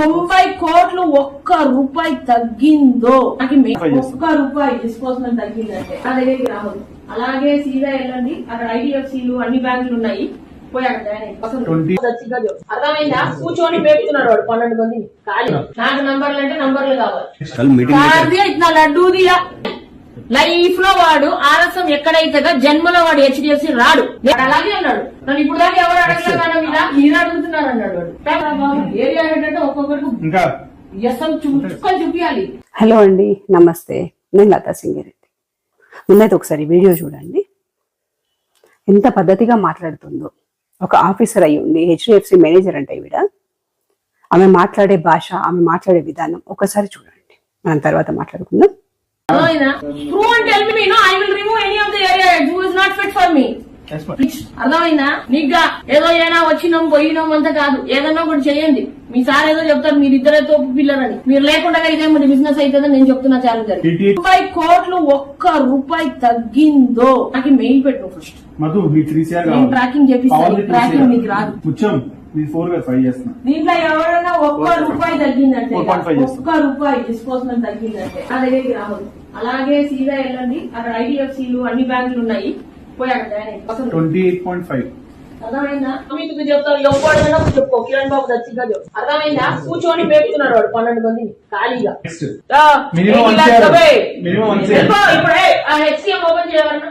తొంభై కోట్లు ఒక్క రూపాయి తగ్గిందో? ఒక్క రూపాయి డిస్పోజల్ తగ్గిందంటే నా దగ్గరికి రావద్దు. అలాగే సీదా వెళ్ళండి. అక్కడ ఐడిఎఫ్సీలు అన్ని బ్యాంకులు ఉన్నాయి. అర్థమైందా? కూర్చొని పెడుతున్నాడు వాడు. పన్నెండు మంది. కాదు నాకు నంబర్లు అంటే నంబర్లు కావాలి. ఇట్లా లడ్డూ దియా లైఫ్లో వాడు ఆర్ఎస్ఎం ఎక్కడైతే జన్మలో వాడు హెచ్డిఎఫ్సి రాడు. వాడు అలాగే అన్నాడు. నన్ను ఇప్పుడు దాకా ఎవరు అడగలేదు మీద మీరు అడుగుతున్నారు అన్నాడు వాడు. ఏరియా ఏంటంటే ఒక్కొక్కరికి వ్యసం చూపించాలి హలో అండి నమస్తే. నేను లతా సింగిరెడ్డి. ముందైతే ఒకసారి వీడియో చూడండి. ఎంత పద్ధతిగా మాట్లాడుతుందో. ఒక ఆఫీసర్ అయి ఉండి హెచ్డిఎఫ్సి మేనేజర్ అంటే ఈవిడ. ఆమె మాట్లాడే భాష ఆమె మాట్లాడే విధానం ఒకసారి చూడండి. మనం తర్వాత మాట్లాడుకుందాం. Tell me no I will remove any of the area who is not fit for me Yes, ma'am. అర్థమైందా? నీగా ఏదో ఏనా వచ్చినాం పోయినాం అంత కాదు. ఏదన్నా ఒకటి చేయండి. మీ సార్ ఏదో చెప్తారు మీరు ఇద్దరే తోపు పిల్లరని. మీరు లేకుండా ఇదే మరి బిజినెస్ అవుతుందని నేను చెప్తున్నా చాలా TT. రూపాయి కోట్లు ఒక్క రూపాయి తగ్గిందో నాకు మెయిల్ పెట్టు ఫస్ట్ మధు మీ త్రీ ట్రాకింగ్ చేపిస్తాను ట్రాకింగ్ మీకు రాదు. మీ ఫోర్గా ఫైవ్ చేస్తున్నా. దీంట్లో ఎవరైనా ఒక్క రూపాయి తగ్గిందంటే 4.5 చేస్తాం. ఒక్క రూపాయి డిస్పోజల్ తగ్గిందంటే నా దగ్గరికి రావద్దు. అలాగే సీదా వెళ్ళండి. అక్కడ ఐడిఎఫ్సీలు అన్ని బ్యాంకులు ఉన్నాయి. పోయి అక్కడ జాయిన్. అసలు ట్వంటీ ఎయిట్ పాయింట్ ఫైవ్. అర్థమైందా? మీకు చెప్తారు ఎవడైనా చెప్పుకో కిరణ్ బాబు దచ్చిగా చెప్పు. అర్థమైందా? కూర్చొని పేపుతున్నారు వాడు పన్నెండు మందిని. ఖాళీగా. ఇప్పుడే హెచ్సిఎం ఓపెన్ చేయాలన్నా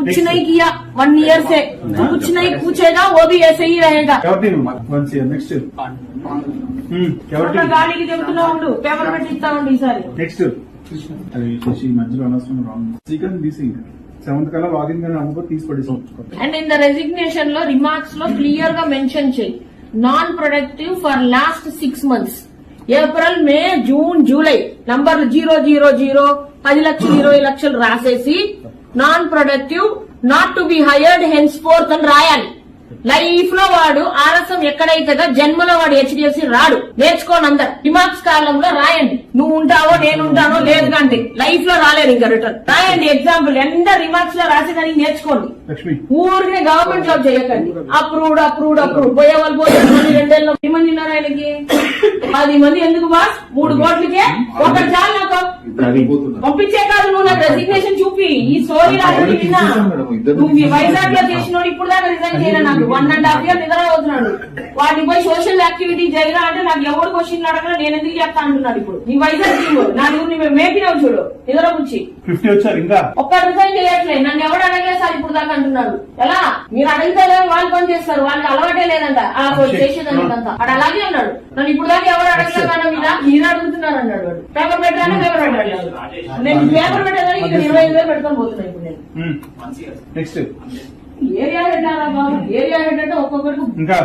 कुछ नहीं किया वन ईयर से तो कुछ नहीं पूछेगा वो भी ऐसे ही रहेगा ఎవరి వన్ సిఆర్ నెక్స్ట్ ఎవరి అట్లా గాలికి చెబుతున్నా ఉండు పేపర్ పెట్టి ఇస్తా ఉండు ఈసారి నెక్స్ట్ అది శశి మధ్యలో అనవసరం రాంగ్ సీకన్ తీసి సెవెంత్ కల్లా లాగిన్ కానీ అమ్మకో తీసి పడేసాం అండ్ ఇన్ ద రెసిగ్నేషన్ లో రిమార్క్స్ లో క్లియర్ గా మెన్షన్ చేయి non productive for last six months April May June July నంబర్లు జీరో జీరో జీరో పది లక్షలు ఇరవై లక్షలు రాసేసి non productive not to be hired henceforth అని రాయాలి. లైఫ్లో వాడు ఆర్ఎస్ఎం ఎక్కడైతే జన్మలో వాడు హెచ్డిఎఫ్సి రాడు. నేర్చుకోండి అందరు. రిమార్క్స్ కాలంలో రాయండి. నువ్వు ఉంటావో నేను ఉంటానో లేదు కంటే లైఫ్లో రాలేదు ఇంకా రిటర్న్ రాయండి ఎగ్జాంపుల్ ఎంత రిమార్క్స్లో రాసేదానికి నేర్చుకోండి. ఊరికే గవర్నమెంట్ జాబ్ చేయకండి. అప్రూవ్డ్ అప్రూవ్డ్ అప్రూవ్డ్ పోయే వాళ్ళు పోతే రెండేళ్ళు ఎన్ని మంది ఉన్నారు ఆయనకి. పది మంది ఎందుకు బాస్ మూడు కోట్లకే? ఒకటి చాలు నాకు పంపించే కాదు నువ్వు నాకు రెసిగ్నేషన్ చూపి. ఈ రాకుండా విన్నా. నువ్వు ఈ వైజాగ్లో చేసినోడు ఇప్పుడు దాకా రిజైన్ చేయలే నాకు. వన్ అండ్ హాఫ్ ఇయర్ నిద్ర అవుతున్నాడు వాటిని పోయి సోషల్ యాక్టివిటీ చేయరా అంటే నాకు ఎవరు క్వశ్చన్ అడగరా నేను ఎందుకు చెప్తా అంటున్నాడు ఇప్పుడు. నీ వైజాగ్ నా నువ్వు మేపినావు చూడు నిద్ర కూర్చి ఫిఫ్టీ వచ్చారు ఇంకా. ఒక్క రిజైన్ చేయట్లేదు నన్ను ఎవడు అడగలేదు సార్ ఇప్పుడు దాకా అంటున్నాడు. ఎలా? మీరు అడిగితే వాళ్ళు పని చేస్తారు. వాళ్ళకి అలవాటే లేదంట. ఆ చేసేదానికంతా వాడు అలాగే అన్నాడు. నన్ను ఇప్పుడు దాకా ఎవరు అడగలేదు అన్న మీద మీరు అడుగుతున్నారు అన్నాడు వాడు. పేపర్ పెట్టాను పేపర్ పెట్టాడు. నేను పేపర్ పెట్టేదానికి ఇక్కడ ఇరవై ఐదు వేలు పెట్టుకొని పోతున్నా ఇప్పుడు నేను. నెక్స్ట్ ఏరియా హెడ్ అలా బాబు ఏరియా హెడ్ అంటే ఒక్కొక్కరికి ఇంకా?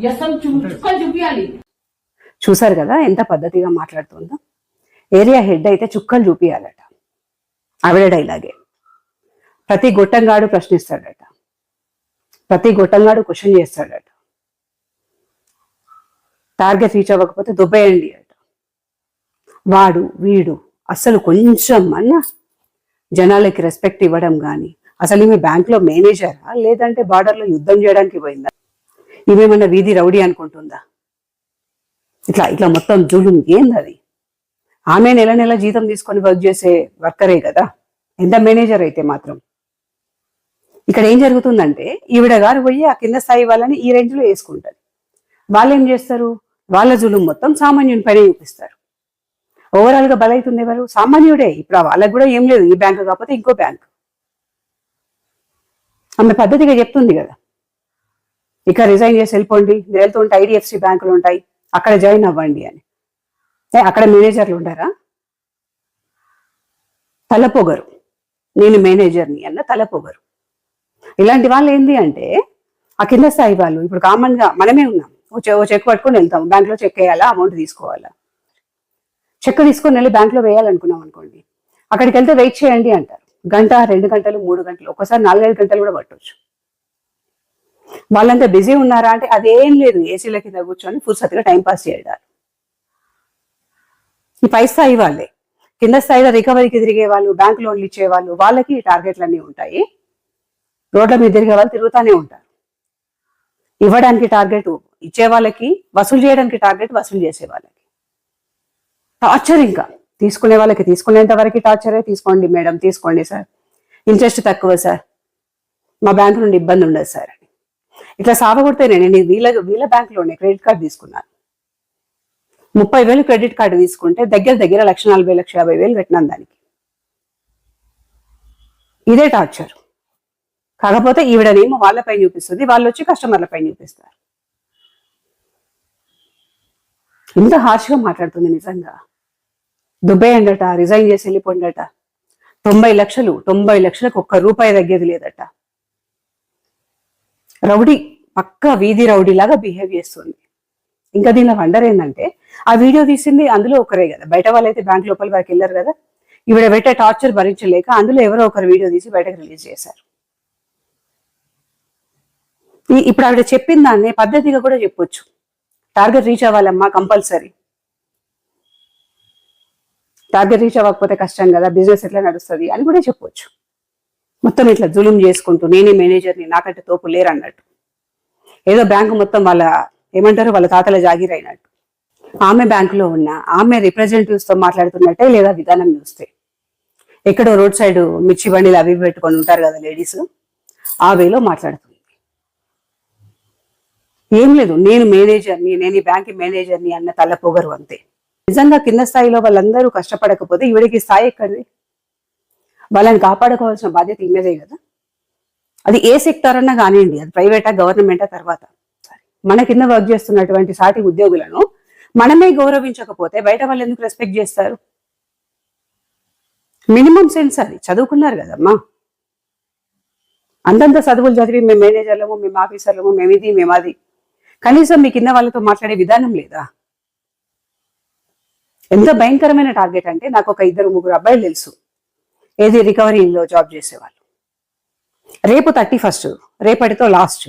వ్యసం చుక్కలు చూపించాలి చూసారు కదా ఎంత పద్ధతిగా మాట్లాడుతుందో? ఏరియా హెడ్ అయితే చుక్కలు చూపియాలట. ఆవిడ డైలాగే. ప్రతి గొట్టంగాడు ప్రశ్నిస్తాడట. ప్రతి గొట్టంగాడు క్వశ్చన్ చేస్తాడట. టార్గెట్ రీచ్ అవ్వకపోతే దుబ్బేయండి అట. వాడు వీడు అసలు కొంచెం అన్న జనాలకి రెస్పెక్ట్ ఇవ్వడం కానీ అసలు ఈమె బ్యాంక్లో మేనేజరా? లేదంటే బార్డర్లో యుద్ధం చేయడానికి పోయిందా? ఈమెమన్నా వీధి రౌడీ అనుకుంటుందా? ఇట్లా ఇట్లా మొత్తం జూలు ఏంది అది ఆమె నెల నెల జీతం తీసుకొని వర్క్ చేసే వర్కరే కదా? ఎంత మేనేజర్ అయితే మాత్రం? ఇక్కడ ఏం జరుగుతుందంటే ఈవిడ గారు పోయి ఆ కింద స్థాయి వాళ్ళని ఈ రేంజ్లో వేసుకుంటారు వాళ్ళు ఏం చేస్తారు? వాళ్ళ జులుం మొత్తం సామాన్యుని పైన చూపిస్తారు. ఓవరాల్గా బలవుతుంది ఎవరు? సామాన్యుడే. ఇప్పుడు వాళ్ళకి కూడా ఏం లేదు. ఈ బ్యాంకు కాకపోతే ఇంకో బ్యాంక్ ఆమె పద్ధతిగా చెప్తుంది కదా. ఇక రిజైన్ చేసి వెళ్ళిపోండి. మీరు వెళ్తుంటే ఐడిఎఫ్సి బ్యాంకులు ఉంటాయి. అక్కడ జాయిన్ అవ్వండి అని. అక్కడ మేనేజర్లు ఉంటారా తలపొగరు. నేను మేనేజర్ని అన్న తలపొగరు. ఇలాంటి వాళ్ళు ఏంటి అంటే ఆ కింద స్థాయి వాళ్ళు ఇప్పుడు కామన్గా మనమే ఉన్నాం. ఓ చె- ఓ చెక్ పట్టుకొని వెళ్తాం. బ్యాంక్లో చెక్ వేయాలా? అమౌంట్ తీసుకోవాలా? చెక్ తీసుకొని వెళ్ళి బ్యాంక్లో వేయాలనుకున్నాం అనుకోండి. అక్కడికి వెళ్తే వెయిట్ చేయండి అంటారు. గంట రెండు గంటలు మూడు గంటలు ఒకసారి నాలుగైదు గంటలు కూడా పట్టవచ్చు వాళ్ళంతా బిజీ ఉన్నారా అంటే అదేం లేదు. ఏసీల కింద కూర్చొని ఫుర్సత్గా టైం పాస్ ఈ పై స్థాయి వాళ్ళే. కింద స్థాయిలో రికవరీకి తిరిగే వాళ్ళు బ్యాంక్ లోన్లు ఇచ్చే వాళ్ళు వాళ్ళకి ఈ అన్నీ ఉంటాయి. రోడ్ల మీద తిరిగే వాళ్ళు తిరుగుతూనే ఉంటారు. ఇవ్వడానికి టార్గెట్ ఇచ్చే వాళ్ళకి వసూలు చేయడానికి టార్గెట్ వసూలు చేసే వాళ్ళకి. టార్చర్ ఇంకా. తీసుకునే వాళ్ళకి తీసుకునేంత వరకు టార్చరే. తీసుకోండి మేడం తీసుకోండి సార్. ఇంట్రెస్ట్ తక్కువ సార్. మా బ్యాంకు నుండి ఇబ్బంది ఉండదు సార్ అని. ఇట్లా సావగొడితే నేను వీళ్ళ వీళ్ళ బ్యాంకులోనే క్రెడిట్ కార్డు తీసుకున్నాను. ముప్పై వేలు క్రెడిట్ కార్డు తీసుకుంటే దగ్గర దగ్గర లక్ష నలభై లక్ష యాభై వేలు పెట్టినాను దానికి. ఇదే టార్చర్. కాకపోతే ఈవిడనేమో వాళ్ళపై చూపిస్తుంది వాళ్ళు వచ్చి కస్టమర్లపై చూపిస్తారు. ఇంత హార్ష్గా మాట్లాడుతుంది నిజంగా. దుబ్బేయండట రిజైన్ చేసి వెళ్ళిపోండట. తొంభై లక్షలు తొంభై లక్షలకు ఒక్క రూపాయి తగ్గేది లేదట. రౌడీ పక్క వీధి రౌడీ లాగా బిహేవ్ చేస్తుంది. ఇంకా దీనిలో వండర్ ఏంటంటే ఆ వీడియో తీసింది అందులో ఒకరే కదా. బయట వాళ్ళైతే బ్యాంక్ లోపల వరకు వెళ్ళారు కదా. ఈవిడ పెట్టే టార్చర్ భరించలేక అందులో ఎవరో ఒకరు వీడియో తీసి బయటకు రిలీజ్ చేశారు. ఇప్పుడు ఆవిడ చెప్పిన దాన్ని పద్ధతిగా కూడా చెప్పొచ్చు. టార్గెట్ రీచ్ అవ్వాలమ్మా కంపల్సరీ టార్గెట్ రీచ్ అవ్వకపోతే కష్టం కదా బిజినెస్ ఎట్లా నడుస్తుంది అని కూడా చెప్పొచ్చు. మొత్తం ఇట్లా జులుం చేసుకుంటూ నేనే మేనేజర్ని నాకంటే తోపు లేరు అన్నట్టు ఏదో బ్యాంకు మొత్తం వాళ్ళ ఏమంటారు వాళ్ళ తాతల జాగిర్ అయినట్టు ఆమె బ్యాంకులో ఉన్న ఆమె రిప్రజెంటేటివ్స్తో మాట్లాడుతున్నట్టే లేదా విధానం చూస్తే. ఎక్కడో రోడ్ సైడ్ మిర్చి బండిలు అవి పెట్టుకొని ఉంటారు కదా లేడీస్ ఆ వేలో మాట్లాడుతుంది. ఏం లేదు నేను మేనేజర్ని నేను ఈ బ్యాంక్ మేనేజర్ని అన్న తల్ల పొగరు అంతే. నిజంగా కింద స్థాయిలో వాళ్ళందరూ కష్టపడకపోతే ఈవిడికి స్థాయి ఎక్కడిది? వాళ్ళని కాపాడుకోవాల్సిన బాధ్యత ఈమెదే కదా. అది ఏ సెక్టర్ అన్నా కానివ్వండి అది ప్రైవేటా గవర్నమెంటా తర్వాత. మన కింద వర్క్ చేస్తున్నటువంటి సాటి ఉద్యోగులను మనమే గౌరవించకపోతే బయట వాళ్ళు ఎందుకు రెస్పెక్ట్ చేస్తారు? మినిమం సెన్స్ అది. చదువుకున్నారు కదమ్మా. అంతంత చదువులు చదివి మేము మేనేజర్లము మేము ఆఫీసర్లము మేము ఇది మేము అది. కనీసం మీ కింద వాళ్ళతో మాట్లాడే విధానం లేదా? ఎంత భయంకరమైన టార్గెట్ అంటే నాకు ఒక ఇద్దరు ముగ్గురు అబ్బాయిలు తెలుసు. ఏది రికవరీలో జాబ్ చేసేవాళ్ళు. రేపు థర్టీ ఫస్ట్ రేపటితో లాస్ట్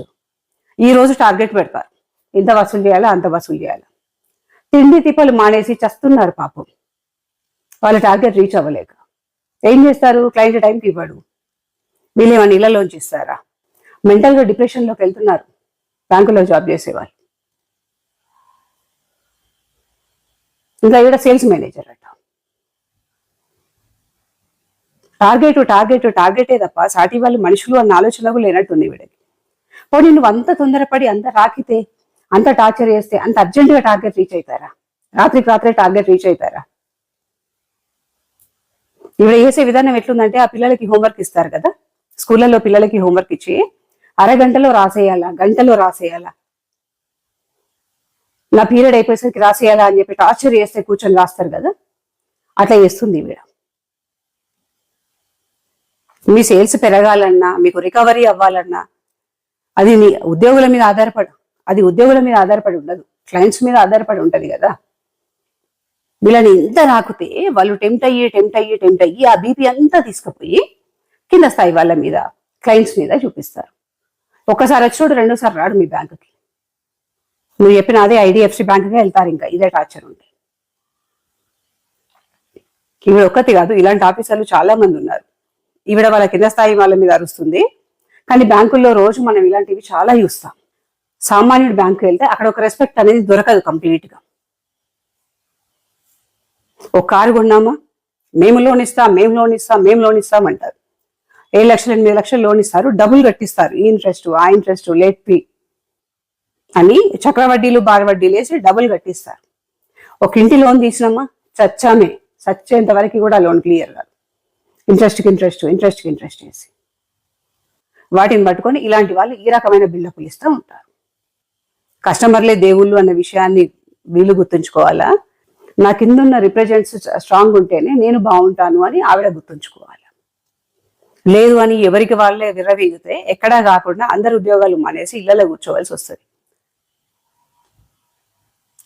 ఈ రోజు టార్గెట్ పెడతారు. ఇంత వసూలు చేయాలా అంత వసూలు చేయాలా? తిండి తిప్పలు మానేసి చస్తున్నారు పాపం. వాళ్ళ టార్గెట్ రీచ్ అవ్వలేక. ఏం చేస్తారు? క్లయింట్ టైంకి ఇవ్వడు. వీళ్ళు ఏమైనా ఇళ్ళలోంచి ఇస్తారా? మెంటల్గా డిప్రెషన్లోకి వెళ్తున్నారు. బ్యాంకులో జాబ్ చేసేవాళ్ళు. ఇంకా ఈవిడ సేల్స్ మేనేజర్ అట. టార్గెట్ టార్గెట్ టార్గెటే తప్ప సాటి వాళ్ళు మనుషులు అన్న ఆలోచన లేనట్టుంది వీడికి. పోనీ నువ్వు అంత తొందరపడి అంత రాకితే అంత టార్చర్ చేస్తే అంత అర్జెంటుగా టార్గెట్ రీచ్ అవుతారా రాత్రికి రాత్రే టార్గెట్ రీచ్ అవుతారా ఇవిడ చేసే విధానం ఎట్లుందంటే ఆ పిల్లలకి హోంవర్క్ ఇస్తారు కదా? స్కూళ్ళలో పిల్లలకి హోంవర్క్ ఇచ్చి అరగంటలో రాసేయాలా? గంటలో రాసేయాలా? నా పీరియడ్ అయిపోయేసరికి రాసేయాలా అని చెప్పి టార్చర్ చేస్తే కూర్చొని రాస్తారు కదా? అట్లా చేస్తుంది ఈవిడ. మీ సేల్స్ పెరగాలన్నా మీకు రికవరీ అవ్వాలన్నా అది మీ ఉద్యోగుల మీద ఆధారపడు అది ఉద్యోగుల మీద ఆధారపడి ఉండదు. క్లయింట్స్ మీద ఆధారపడి ఉంటుంది కదా. వీళ్ళని ఎంత రాకుతే వాళ్ళు టెంప్ట్ అయ్యి టెంప్ట్ అయ్యి టెంప్ట్ అయ్యి ఆ బీపీ అంతా తీసుకుపోయి కింద స్థాయి వాళ్ళ మీద క్లయింట్స్ మీద చూపిస్తారు. ఒక్కసారి వచ్చినోడు రెండోసారి రాడు మీ బ్యాంకుకి మీరు చెప్పిన అదే ఐడిఎఫ్సి బ్యాంకుకే వెళ్తారు ఇంకా ఇదే టార్చర్ ఉంటే ఈవిడ ఒక్కటి కాదు ఇలాంటి ఆఫీసర్లు చాలా మంది ఉన్నారు. ఈవిడ వాళ్ళ కింద స్థాయి వాళ్ళ మీద అరుస్తుంది. కానీ బ్యాంకుల్లో రోజు మనం ఇలాంటివి చాలా చూస్తాం. సామాన్యుడు బ్యాంకు వెళ్తే అక్కడ ఒక రెస్పెక్ట్ అనేది దొరకదు కంప్లీట్గా ఒక కారు కొన్నామా? మేము లోన్ ఇస్తాం మేము లోన్ ఇస్తాం మేము లోన్ ఇస్తాం అంటారు. ఏడు లక్షలు ఎనిమిది లక్షలు లోన్ ఇస్తారు డబుల్ కట్టిస్తారు ఈ ఇంట్రెస్ట్ ఆ ఇంట్రెస్ట్ లేట్ ఫీ అని చక్రవడ్డీలు బార వడ్డీలు వేసి డబుల్ కట్టిస్తారు. ఒక ఇంటి లోన్ తీసినామా? చచ్చామే. చచ్చేంత వరకు కూడా లోన్ క్లియర్ కాదు. ఇంట్రెస్ట్కి ఇంట్రెస్ట్ ఇంట్రెస్ట్కి ఇంట్రెస్ట్ వేసి. వాటిని పట్టుకొని ఇలాంటి వాళ్ళు ఈ రకమైన బిల్డప్లు ఇస్తూ ఉంటారు. కస్టమర్లే దేవుళ్ళు అన్న విషయాన్ని వీళ్ళు గుర్తుంచుకోవాలా? నా కింద ఉన్న రిప్రజెంట్స్ స్ట్రాంగ్ ఉంటేనే నేను బాగుంటాను అని ఆవిడ గుర్తుంచుకోవాలి? లేదు అని ఎవరికి వాళ్ళే విర్రవీగితే ఎక్కడా కాకుండా అందరు ఉద్యోగాలు మానేసి ఇళ్ళలో కూర్చోవలసి వస్తుంది.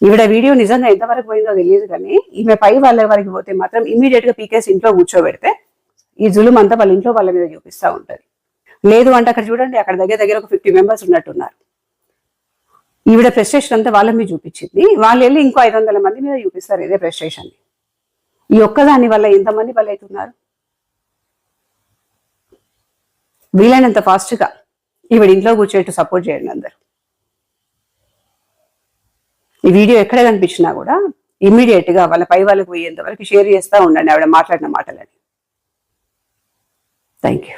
ఈవిడ వీడియో నిజంగా ఎంతవరకు పోయిందో తెలియదు కానీ ఈమె పై వాళ్ళ వరకు పోతే మాత్రం ఇమీడియట్గా పీకేసి ఇంట్లో కూర్చోబెడితే ఈ జులుం అంతా వాళ్ళ ఇంట్లో వాళ్ళ మీద చూపిస్తూ ఉంటుంది. లేదు అంటే అక్కడ చూడండి అక్కడ దగ్గర దగ్గర ఒక ఫిఫ్టీ మెంబర్స్ ఉన్నట్టున్నారు. ఈవిడ ఫ్రస్ట్రేషన్ అంతా వాళ్ళ మీద చూపించింది. వాళ్ళు వెళ్ళి ఇంకో ఐదు వందల మంది మీద చూపిస్తారు ఇదే ఫ్రస్ట్రేషన్ ఈ ఒక్కదాని వల్ల ఎంతమంది బలవుతున్నారు వీలైనంత ఫాస్ట్గా ఈవిడ ఇంట్లో కూర్చోట్టు సపోర్ట్ చేయండి అందరు. ఈ వీడియో ఎక్కడ కనిపించినా కూడా ఇమ్మీడియట్గా వాళ్ళ పై వాళ్ళకి పోయేంత వరకు షేర్ చేస్తూ ఉండండి ఆవిడ మాట్లాడిన మాటలని. Thank you